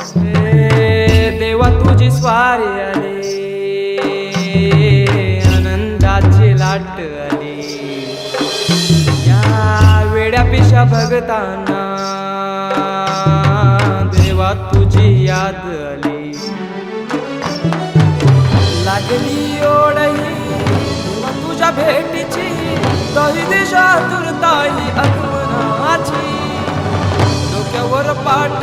हे देवा तुझी स्वारी आली आनंदाची लाट आली. या वेड्या पिशा भगताना देवा तुझी याद आली. लागली ओढही तुझ्या भेटीची तही दिशा तुरताई अगमनाची डोक्यावर पाट